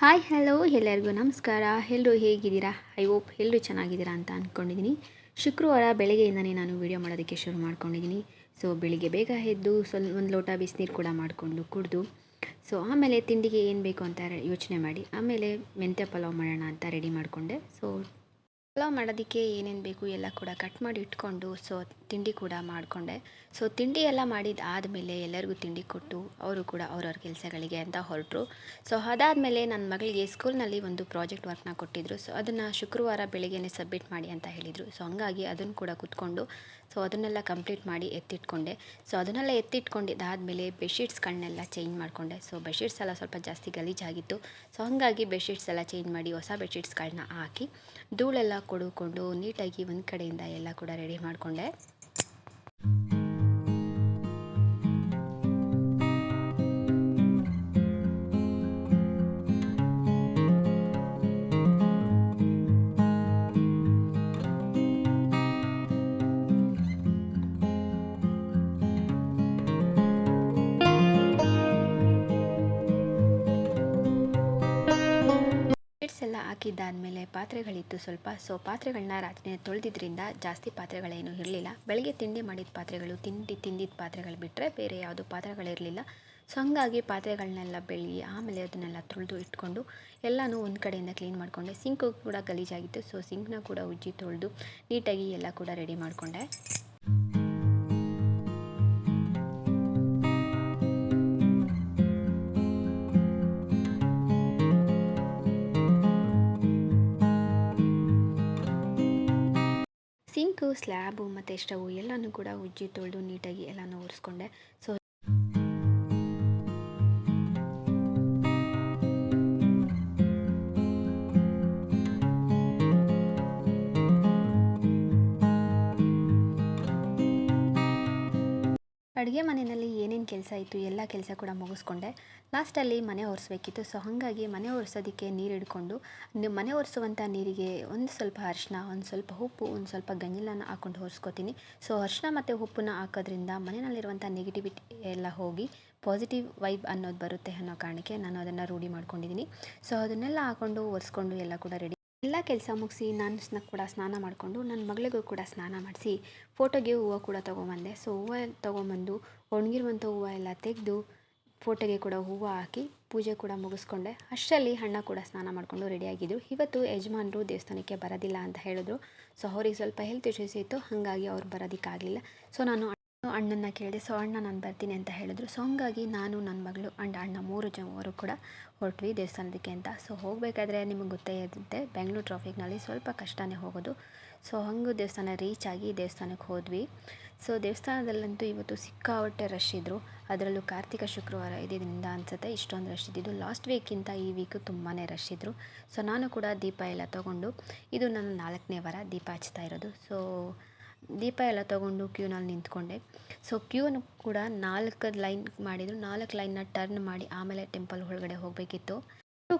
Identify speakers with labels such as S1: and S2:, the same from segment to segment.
S1: Hi hello ಎಲ್ಲರಿಗೂ ನಮಸ್ಕಾರ. ಎಲ್ಲರೂ ಹೇಗಿದ್ದೀರಾ? ಐ ಹೋಪ್ ಎಲ್ಲರೂ ಚೆನ್ನಾಗಿದ್ದೀರಾ ಅಂತ ಅಂದ್ಕೊಂಡಿದ್ದೀನಿ ಶುಕ್ರವಾರ ಬೆಳಗ್ಗೆಯಿಂದನೇ ನಾನು ವೀಡಿಯೋ ಮಾಡೋದಕ್ಕೆ ಶುರು ಮಾಡ್ಕೊಂಡಿದ್ದೀನಿ ಸೊ ಬೆಳಿಗ್ಗೆ ಬೇಗ ಎದ್ದು ಸ್ವಲ್ಪ ಒಂದು ಲೋಟ ಬಿಸಿನೀರು ಕೂಡ ಮಾಡಿಕೊಂಡು ಕುಡಿದು ಸೊ ಆಮೇಲೆ ತಿಂಡಿಗೆ ಏನು ಬೇಕು ಅಂತ ಯೋಚನೆ ಮಾಡಿ, ಆಮೇಲೆ ಮೆಂತ್ಯ ಪಲಾವ್ ಮಾಡೋಣ ಅಂತ ರೆಡಿ ಮಾಡಿಕೊಂಡೆ. ಸೊ ಪಲಾವ್ ಮಾಡೋದಕ್ಕೆ ಏನೇನು ಬೇಕು ಎಲ್ಲ ಕೂಡ ಕಟ್ ಮಾಡಿ ಇಟ್ಕೊಂಡು, ಸೊ ತಿಂಡಿ ಕೂಡ ಮಾಡಿಕೊಂಡೆ. ಸೊ ತಿಂಡಿ ಎಲ್ಲ ಮಾಡಿದ ಆದಮೇಲೆ ಎಲ್ಲರಿಗೂ ತಿಂಡಿ ಕೊಟ್ಟು ಅವರು ಕೂಡ ಅವ್ರವ್ರ ಕೆಲಸಗಳಿಗೆ ಅಂತ ಹೊರಟರು. ಸೊ ಅದಾದಮೇಲೆ ನನ್ನ ಮಗಳಿಗೆ ಸ್ಕೂಲ್ನಲ್ಲಿ ಒಂದು ಪ್ರಾಜೆಕ್ಟ್ ವರ್ಕ್ನ ಕೊಟ್ಟಿದ್ದರು ಸೊ ಅದನ್ನು ಶುಕ್ರವಾರ ಬೆಳಿಗ್ಗೆನೇ ಸಬ್ಮಿಟ್ ಮಾಡಿ ಅಂತ ಹೇಳಿದರು. ಸೊ ಹಂಗಾಗಿ ಅದನ್ನು ಕೂಡ ಕೂತ್ಕೊಂಡು, ಸೊ ಅದನ್ನೆಲ್ಲ ಕಂಪ್ಲೀಟ್ ಮಾಡಿ ಎತ್ತಿಟ್ಕೊಂಡೆ. ಸೊ ಅದನ್ನೆಲ್ಲ ಎತ್ತಿಟ್ಕೊಂಡಿದ್ದಾದಮೇಲೆ ಬೆಡ್ಶೀಟ್ಸ್ಗಳನ್ನೆಲ್ಲ ಚೇಂಜ್ ಮಾಡಿಕೊಂಡೆ. ಸೊ ಬೆಡ್ಶೀಟ್ಸ್ ಎಲ್ಲ ಸ್ವಲ್ಪ ಜಾಸ್ತಿ ಗಲೀಜಾಗಿತ್ತು. ಸೊ ಹಾಗಾಗಿ ಬೆಡ್ಶೀಟ್ಸ್ ಎಲ್ಲ ಚೇಂಜ್ ಮಾಡಿ ಹೊಸ ಬೆಡ್ಶೀಟ್ಸ್ಗಳನ್ನ ಹಾಕಿ, ಧೂಳೆಲ್ಲ ಕೊಡುಕೊಂಡು ನೀಟಾಗಿ ಒಂದು ಕಡೆಯಿಂದ ಎಲ್ಲ ಕೂಡ ರೆಡಿ ಮಾಡಿಕೊಂಡೆ. ಬೆಡ್ಸ್ ಎಲ್ಲ ಹಾಕಿದ್ದಾದಮೇಲೆ ಪಾತ್ರೆಗಳಿತ್ತು. ಸ್ವಲ್ಪ ಸೊ ಪಾತ್ರೆಗಳನ್ನ ರಾತ್ರಿ ತೊಳೆದಿದ್ದರಿಂದ ಜಾಸ್ತಿ ಪಾತ್ರೆಗಳೇನು ಇರಲಿಲ್ಲ. ಬೆಳಗ್ಗೆ ತಿಂಡಿ ಮಾಡಿದ ಪಾತ್ರೆಗಳು, ತಿಂಡಿ ತಿಂದಿದ್ದ ಪಾತ್ರೆಗಳು ಬಿಟ್ಟರೆ ಬೇರೆ ಯಾವುದು ಪಾತ್ರೆಗಳಿರಲಿಲ್ಲ ಸೊ, ಹಂಗಾಗಿ ಪಾತ್ರೆಗಳನ್ನೆಲ್ಲ ಬೆಳಗ್ಗೆ ಆಮೇಲೆ ಅದನ್ನೆಲ್ಲ ತೊಳೆದು ಇಟ್ಕೊಂಡು ಎಲ್ಲನೂ ಒಂದು ಕಡೆಯಿಂದ ಕ್ಲೀನ್ ಮಾಡಿಕೊಂಡೆ. ಸಿಂಕು ಕೂಡ ಗಲೀಜಾಗಿತ್ತು. ಸೊ, ಸಿಂಕ್ನ ಕೂಡ ಉಜ್ಜಿ ತೊಳೆದು ನೀಟಾಗಿ ಎಲ್ಲ ಕೂಡ ರೆಡಿ ಮಾಡಿಕೊಂಡೆ. ಸಿಂಕು ಸ್ಲ್ಯಾಬು ಮತ್ತು ಸ್ಟವು ಎಲ್ಲನೂ ಕೂಡ ಉಜ್ಜಿ ತೊಳೆದು ನೀಟಾಗಿ ಎಲ್ಲನೂ ಒರೆಸ್ಕೊಂಡೆ. ಸೊ ಅಡುಗೆ ಮನೆಯಲ್ಲಿ ಏನೇನು ಕೆಲಸ ಇತ್ತು, ಎಲ್ಲ ಕೆಲಸ ಕೂಡ ಮುಗಿಸ್ಕೊಂಡೆ. ಲಾಸ್ಟಲ್ಲಿ ಮನೆ ಒರೆಸ್ಬೇಕಿತ್ತು. ಸೊ ಹಾಗಾಗಿ ಮನೆ ಒರೆಸೋದಕ್ಕೆ ನೀರು ಹಿಡ್ಕೊಂಡು ಮನೆ ಒರೆಸುವಂಥ ನೀರಿಗೆ ಒಂದು ಸ್ವಲ್ಪ ಅರಿಶಿನ, ಒಂದು ಸ್ವಲ್ಪ ಉಪ್ಪು, ಒಂದು ಸ್ವಲ್ಪ ಗಂಜಿಲನ ಹಾಕ್ಕೊಂಡು ಒರೆಸ್ಕೊತೀನಿ. ಸೊ ಅರಿಶಿನ ಮತ್ತು ಉಪ್ಪನ್ನ ಹಾಕೋದ್ರಿಂದ ಮನೆಯಲ್ಲಿರುವಂಥ ನೆಗೆಟಿವಿಟಿ ಎಲ್ಲ ಹೋಗಿ ಪಾಸಿಟಿವ್ ವೈಬ್ ಅನ್ನೋದು ಬರುತ್ತೆ ಅನ್ನೋ ಕಾರಣಕ್ಕೆ ನಾನು ಅದನ್ನು ರೂಢಿ ಮಾಡ್ಕೊಂಡಿದ್ದೀನಿ. ಸೊ ಅದನ್ನೆಲ್ಲ ಹಾಕೊಂಡು, ಒರೆಸ್ಕೊಂಡು ಎಲ್ಲ ಕೂಡ ರೆಡಿ ಎಲ್ಲ ಕೆಲಸ ಮುಗಿಸಿ ನಾನು ಕೂಡ ಸ್ನಾನ ಮಾಡಿಕೊಂಡು ನನ್ನ ಮಗಳಿಗೂ ಕೂಡ ಸ್ನಾನ ಮಾಡಿಸಿ ಫೋಟೋಗೆ ಹೂವು ಕೂಡ ತೊಗೊಂಬಂದೆ. ಸೊ, ಹೂವು ತೊಗೊಂಬಂದು ಒಣಗಿರುವಂಥ ಹೂವು ಎಲ್ಲ ತೆಗೆದು ಫೋಟೋಗೆ ಕೂಡ ಹೂವು ಹಾಕಿ ಪೂಜೆ ಕೂಡ ಮುಗಿಸ್ಕೊಂಡೆ. ಅಷ್ಟರಲ್ಲಿ ಅಣ್ಣ ಕೂಡ ಸ್ನಾನ ಮಾಡಿಕೊಂಡು ರೆಡಿಯಾಗಿದ್ದರು ಇವತ್ತು ಯಜಮಾನರು ದೇವಸ್ಥಾನಕ್ಕೆ ಬರೋದಿಲ್ಲ ಅಂತ ಹೇಳಿದ್ರು. ಸೊ, ಅವ್ರಿಗೆ ಸ್ವಲ್ಪ ಹೆಲ್ತ್ ಇಶ್ಯೂಸ್ ಇತ್ತು. ಹಾಗಾಗಿ ಅವ್ರು ಬರೋದಕ್ಕಾಗಲಿಲ್ಲ. ಸೊ, ನಾನು ಅಣ್ಣನ ಕೇಳಿದೆ, ಸೊ ಅಣ್ಣ, ನಾನು ಬರ್ತೀನಿ ಅಂತ ಹೇಳಿದ್ರು. ಸೊ ಹಂಗಾಗಿ ನಾನು ನನ್ನ ಮಗಳು ಆ್ಯಂಡ್ ಅಣ್ಣ ಮೂರು ಜನವರು ಕೂಡ ಹೊರಟ್ವಿ ದೇವಸ್ಥಾನದಕ್ಕೆ ಅಂತ. ಸೊ ಹೋಗಬೇಕಾದ್ರೆ ನಿಮಗೆ ಗೊತ್ತೇ ಇರುತ್ತೆ, ಬೆಂಗಳೂರು ಟ್ರಾಫಿಕ್ನಲ್ಲಿ ಸ್ವಲ್ಪ ಕಷ್ಟನೇ ಹೋಗೋದು. ಸೊ ಹಂಗೂ ದೇವಸ್ಥಾನ ರೀಚ್ ಆಗಿ ದೇವಸ್ಥಾನಕ್ಕೆ ಹೋದ್ವಿ. ಸೊ ದೇವಸ್ಥಾನದಲ್ಲಂತೂ ಇವತ್ತು ಸಿಕ್ಕಾಪಟ್ಟೆ ರಶ್ ಇದ್ದರು ಅದರಲ್ಲೂ ಕಾರ್ತಿಕ ಶುಕ್ರವಾರ ಇದ್ದಿದ್ದರಿಂದ ಅನಿಸುತ್ತೆ ಇಷ್ಟೊಂದು ರಶ್ ಇದ್ದಿದ್ದು. ಲಾಸ್ಟ್ ವೀಕ್ಗಿಂತ ಈ ವೀಕು ತುಂಬಾ ರಶ್ ಇದ್ದರು ಸೊ ನಾನು ಕೂಡ ದೀಪ ಎಲ್ಲ ತೊಗೊಂಡು, ಇದು ನನ್ನ ನಾಲ್ಕನೇ ವಾರ ದೀಪ ಹಚ್ತಾ ಇರೋದು. ಸೊ ದೀಪ ಎಲ್ಲ ತೊಗೊಂಡು ಕ್ಯೂನಲ್ಲಿ ನಿಂತ್ಕೊಂಡೆ. ಸೊ ಕ್ಯೂನು ಕೂಡ ನಾಲ್ಕು ಲೈನ್ ಮಾಡಿದರು. ನಾಲ್ಕು ಲೈನ್ನ ಟರ್ನ್ ಮಾಡಿ ಆಮೇಲೆ ಟೆಂಪಲ್ ಒಳಗಡೆ ಹೋಗಬೇಕಿತ್ತು.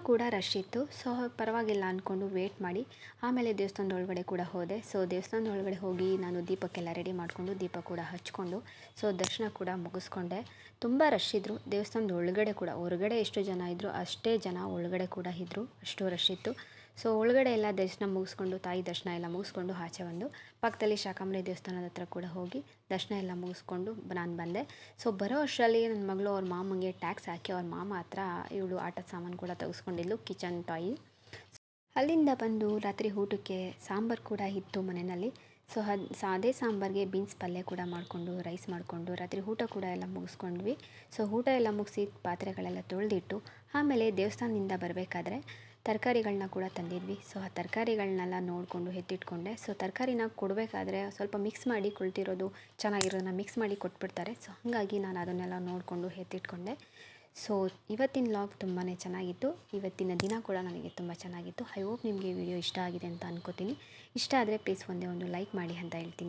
S1: ಕೂಡ ರಶ್ ಇತ್ತು. ಸೊ ಪರವಾಗಿಲ್ಲ ಅಂದ್ಕೊಂಡು ವೇಟ್ ಮಾಡಿ. ಆಮೇಲೆ ದೇವಸ್ಥಾನದ ಒಳಗಡೆ ಕೂಡ ಹೋದೆ. ಸೊ ದೇವಸ್ಥಾನದ ಒಳಗಡೆ ಹೋಗಿ ನಾನು ದೀಪಕ್ಕೆಲ್ಲ ರೆಡಿ ಮಾಡಿಕೊಂಡು ದೀಪ ಕೂಡ ಹಚ್ಕೊಂಡು ಸೊ ದರ್ಶನ ಕೂಡ ಮುಗಿಸ್ಕೊಂಡೆ. ತುಂಬ ರಶ್ ಇದ್ದರು ದೇವಸ್ಥಾನದ ಒಳಗಡೆ ಕೂಡ, ಹೊರಗಡೆ ಎಷ್ಟು ಜನ ಇದ್ದರು ಅಷ್ಟೇ ಜನ ಒಳಗಡೆ ಕೂಡ ಇದ್ದರು ಅಷ್ಟು ರಶ್ ಇತ್ತು. ಸೊ ಒಳಗಡೆ ಎಲ್ಲ ದರ್ಶನ ಮುಗಿಸ್ಕೊಂಡು, ತಾಯಿ ದರ್ಶನ ಎಲ್ಲ ಮುಗಿಸ್ಕೊಂಡು ಆಚೆ ಬಂದು, ಪಕ್ಕದಲ್ಲಿ ಶಾಕಾಂಬರಿ ದೇವಸ್ಥಾನದ ಹತ್ರ ಕೂಡ ಹೋಗಿ ದರ್ಶನ ಎಲ್ಲ ಮುಗಿಸ್ಕೊಂಡು ನಾನು ಬಂದೆ. ಸೊ ಬರೋ ವರ್ಷದಲ್ಲಿ ನನ್ನ ಮಗಳು ಅವ್ರ ಮಾಮಂಗೆ ಟ್ಯಾಕ್ಸ್ ಹಾಕಿ ಅವ್ರ ಮಾಮ ಹತ್ರ ಇವಳು ಆಟದ ಸಾಮಾನು ಕೂಡ ತೆಗೆಸ್ಕೊಂಡಿದ್ಲು ಕಿಚನ್ ಟಾಯ್ ಅಲ್ಲಿಂದ ಬಂದು ರಾತ್ರಿ ಊಟಕ್ಕೆ ಸಾಂಬಾರು ಕೂಡ ಇತ್ತು ಮನೆಯಲ್ಲಿ. ಸೊ ಅದು ಅದೇ ಸಾಂಬಾರಿಗೆ ಬೀನ್ಸ್ ಪಲ್ಯ ಕೂಡ ಮಾಡಿಕೊಂಡು ರೈಸ್ ಮಾಡಿಕೊಂಡು ರಾತ್ರಿ ಊಟ ಕೂಡ ಎಲ್ಲ ಮುಗಿಸ್ಕೊಂಡ್ವಿ. ಸೊ ಊಟ ಎಲ್ಲ ಮುಗಿಸಿ ಪಾತ್ರೆಗಳೆಲ್ಲ ತೊಳೆದಿಟ್ಟು ಆಮೇಲೆ ದೇವಸ್ಥಾನದಿಂದ ಬರಬೇಕಾದ್ರೆ ತರಕಾರಿಗಳನ್ನ ಕೂಡ ತಂದಿದ್ವಿ. ಸೊ ಆ ತರಕಾರಿಗಳನ್ನೆಲ್ಲ ನೋಡಿಕೊಂಡು ಎತ್ತಿಟ್ಕೊಂಡೆ. ಸೊ ತರಕಾರಿನ ಕೊಡಬೇಕಾದ್ರೆ ಸ್ವಲ್ಪ ಮಿಕ್ಸ್ ಮಾಡಿ ಕುಳಿತಿರೋದು ಚೆನ್ನಾಗಿರೋದನ್ನ ಮಿಕ್ಸ್ ಮಾಡಿ ಕೊಟ್ಬಿಡ್ತಾರೆ. ಸೊ ಹಾಗಾಗಿ ನಾನು ಅದನ್ನೆಲ್ಲ ನೋಡಿಕೊಂಡು ಎತ್ತಿಟ್ಕೊಂಡೆ. ಸೊ ಇವತ್ತಿನ ಲಾಗ್ ತುಂಬಾ ಚೆನ್ನಾಗಿತ್ತು. ಇವತ್ತಿನ ದಿನ ಕೂಡ ನನಗೆ ತುಂಬ ಚೆನ್ನಾಗಿತ್ತು. ಐ ಹೋಪ್ ನಿಮಗೆ ವಿಡಿಯೋ ಇಷ್ಟ ಆಗಿದೆ ಅಂತ ಅನ್ಕೋತೀನಿ. ಇಷ್ಟ ಆದರೆ ಪ್ಲೀಸ್ ಒಂದೇ ಒಂದು ಲೈಕ್ ಮಾಡಿ ಅಂತ ಹೇಳ್ತೀನಿ.